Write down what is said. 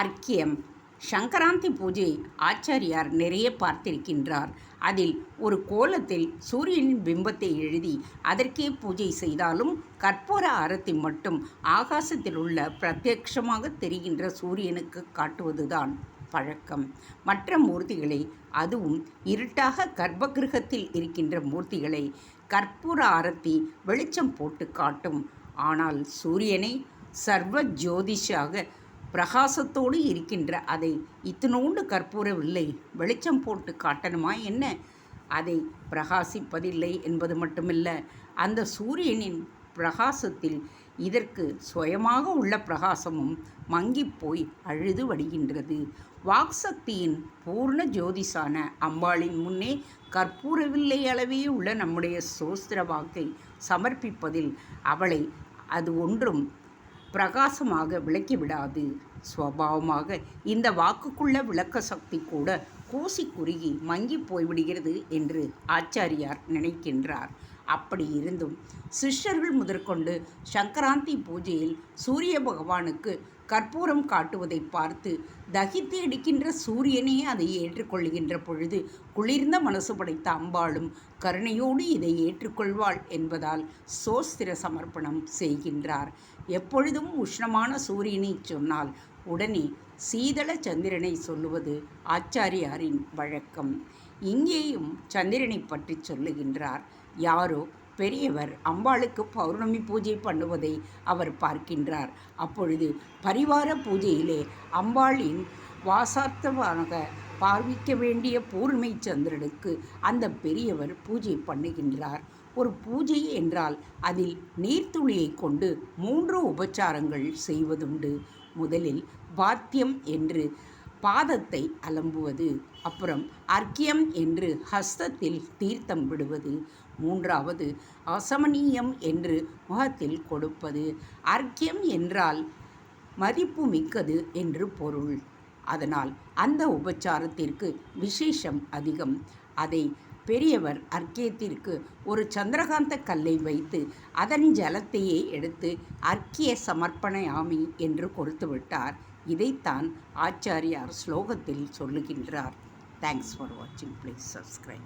அர்க்கியம். சங்கராந்தி பூஜை ஆச்சாரியார் நிறைய பார்த்திருக்கின்றார். அதில் ஒரு கோலத்தில் சூரியனின் பிம்பத்தை எழுதி அதற்கே பூஜை செய்தாலும் கற்பூர ஆரத்தி மட்டும் ஆகாசத்தில் உள்ள பிரத்யட்சமாக தெரிகின்ற சூரியனுக்கு காட்டுவதுதான் பழக்கம். மற்ற மூர்த்திகளை அதுவும் இருட்டாக கர்ப்பகிரகத்தில் இருக்கின்ற மூர்த்திகளை கற்பூர ஆரத்தி வெளிச்சம் போட்டு காட்டும். ஆனால் சூரியனை சர்வ ஜோதிஷாக பிரகாசத்தோடு இருக்கின்ற அதை இத்தினோண்டு கற்பூரவில்லை. வெளிச்சம் போட்டு காட்டணுமா என்ன? அதை பிரகாசிப்பதில்லை என்பது மட்டுமல்ல. அந்த சூரியனின் பிரகாசத்தில் இதற்கு சுயமாக உள்ள பிரகாசமும் மங்கிப்போய் அழுது வடிகின்றது. வாக்சக்தியின் பூர்ண ஜோதிஷான அம்பாளின் முன்னே கற்பூரவில்லை அளவே உள்ள நம்முடைய சோஸ்திர வாக்கை சமர்ப்பிப்பதில் அவளை அது ஒன்றும் பிரகாசமாக விளக்கிவிடாது சுவாவமாக இந்த வாக்குக்குள்ள விளக்க சக்தி கூட கூசி குறுகி மங்கி போய்விடுகிறது என்று ஆச்சாரியார் நினைக்கின்றார். அப்படி இருந்தும் சிஷ்யர்கள் முதற்கொண்டு சங்கராந்தி பூஜையில் சூரிய பகவானுக்கு கற்பூரம் காட்டுவதை பார்த்து தகித்து அடிக்கின்ற சூரியனே அதை ஏற்றுக்கொள்கின்ற பொழுது குளிர்ந்த மனசு படைத்த அம்பாளும் கருணையோடு இதை ஏற்றுக்கொள்வாள் என்பதால் சோஸ்திர சமர்ப்பணம் செய்கின்றார். எப்பொழுதும் உஷ்ணமான சூரியனை சொன்னால் உடனே சீதள சந்திரனை சொல்லுவது ஆச்சாரியாரின் வழக்கம். இங்கேயும் சந்திரனை பற்றி சொல்லுகின்றார். யாரோ பெரியவர் அம்பாளுக்கு பௌர்ணமி பூஜை பண்ணுவதை அவர் பார்க்கின்றார். அப்பொழுது பரிவார பூஜையிலே அம்பாளின் வாசார்த்தமாக பார்விக்க வேண்டிய பூர்ணமை சந்திரனுக்கு அந்த பெரியவர் பூஜை பண்ணுகின்றார். ஒரு பூஜை என்றால் அதில் நீர்த்துளியை கொண்டு மூன்று உபச்சாரங்கள் செய்வதுண்டு. முதலில் பாத்தியம் என்று பாதத்தை அலம்புவது அப்புறம் அர்க்கியம் என்று ஹஸ்தத்தில் தீர்த்தம் விடுவது மூன்றாவது அசமனீயம் என்று முகத்தில் கொடுப்பது. அர்க்கியம் என்றால் மதிப்பு மிக்கது என்று பொருள். அதனால் அந்த உபச்சாரத்திற்கு விசேஷம் அதிகம். அதை பெரியவர் அர்க்கியத்திற்கு ஒரு சந்திரகாந்த கல்லை வைத்து அதன் ஜலத்தையே எடுத்து அர்க்கிய சமர்ப்பணயாமி என்று கொடுத்து விட்டார். இதைத்தான் ஆச்சாரியார் ஸ்லோகத்தில் சொல்லுகின்றார். தேங்க்ஸ் ஃபார் வாட்சிங் ப்ளீஸ் சப்ஸ்கிரைப்